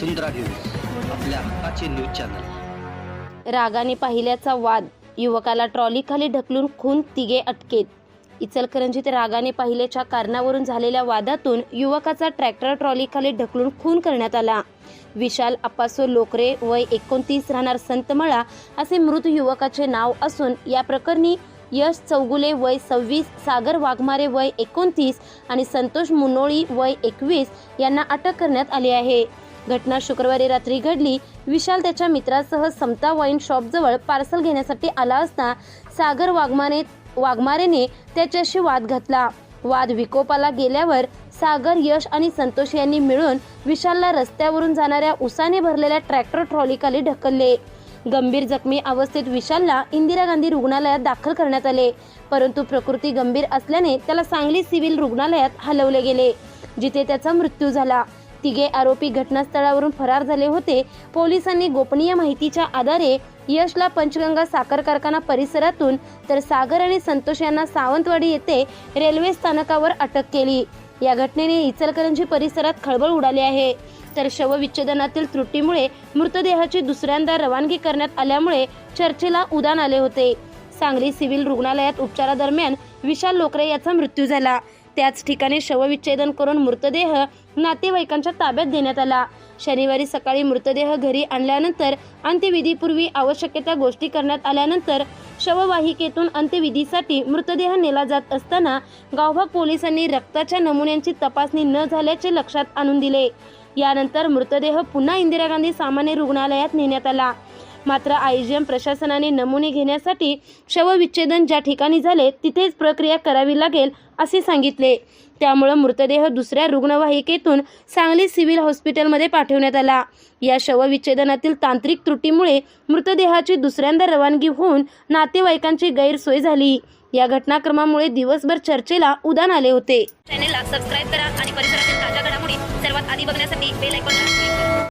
वसुंधरा news आपल्या हक्काचे news channel. रागाने पाहिल्याचा वाद युवकाला ट्रॉलीखाली ढकलून खून तिघे अटकेत. इचलकरंजीत रागाने पाहिल्याच्या कारणावरून झालेल्या वादातून युवकाचा ट्रॅक्टर ट्रॉलीखाली ढकलून खून करण्यात आला. विशाल अपासो लोकरे वय एकोणतीस राहणार संतमळा असे मृत युवकाचे नाव असून या प्रकरणी यश चौगुले वय सव्वीस सागर वाघमारे वय एकोणतीस आणि संतोष मुनोळी वय एकवीस यांना अटक करण्यात आली आहे. घटना शुक्रवारी रात्री घडली. विशाल त्याच्या मित्रासह समता वाईन शॉपजवळ पार्सल घेण्यासाठी आला असता सागर वाघमारे वाघमारेने त्याच्याशी वाद घातला. वाद विकोपाला गेल्यावर सागर यश आणि संतोष यांनी मिळून विशालला रस्त्यावरून जाणाऱ्या उसाने भरलेल्या ट्रॅक्टर ट्रॉलीखाली ढकलले. गंभीर जखमी अवस्थेत विशालला इंदिरा गांधी रुग्णालयात दाखल करण्यात आले. परंतु प्रकृती गंभीर असल्याने त्याला सांगली सिव्हिल रुग्णालयात हलवले गेले जिथे त्याचा मृत्यू झाला. तिघे आरोपी घटनास्थळावरून फरार झाले होते. पोलिसांनी गोपनीय माहितीच्या आधारे यशला पंचगंगा साखर कारखाना परिसरातून तर सागर आणि संतोष यांना सावंतवाडी येथे रेल्वे स्थानकावर अटक केली. या घटनेने इचलकरंजी परिसरात खळबळ उडाली आहे. तर शवविच्छेदनातील त्रुटीमुळे मृतदेहाची दुसऱ्यांदा रवानगी करण्यात आल्यामुळे चर्चेला उदान आले होते. सांगली सिव्हिल रुग्णालयात उपचारादरम्यान विशाल लोकरे याचा मृत्यू झाला. त्याच ठिकाणी शवविच्छेदन करून मृतदेह नातेवाईकांच्या ताब्यात देण्यात आला. शनिवारी सकाळी मृतदेह घरी आणल्यानंतर अंत्यविधीपूर्वी आवश्यक त्या गोष्टी करण्यात आल्यानंतर शववाहिकेतून अंत्यविधीसाठी मृतदेह नेला जात असताना गावभाग पोलिसांनी रक्ताच्या नमुन्यांची तपासणी न झाल्याचे लक्षात आणून दिले. यानंतर मृतदेह पुन्हा इंदिरा गांधी सामान्य रुग्णालयात नेण्यात आला. मात्र आयजीएम प्रशासनाने नमुने घेण्यासाठी शवविच्छेदन ज्या ठिकाणी झाले तिथेच प्रक्रिया करावी लागेल असे सांगितले. त्यामुळे मृतदेह दुसऱ्या रुग्णवाहिकेतून सांगली सिव्हिल हॉस्पिटलमध्ये पाठवण्यात आला. या शवविच्छेदनातील तांत्रिक त्रुटीमुळे मृतदेहाची दुसऱ्यांदा रवानगी होऊन नातेवाईकांची गैरसोय झाली. या घटनाक्रमामुळे दिवसभर चर्चेला उदान आले होते. चॅनेलला सबस्क्राईब करा आणि परिसरातील ताज्या घडामोडी सर्वात आधी बघण्यासाठी बेल आयकॉनला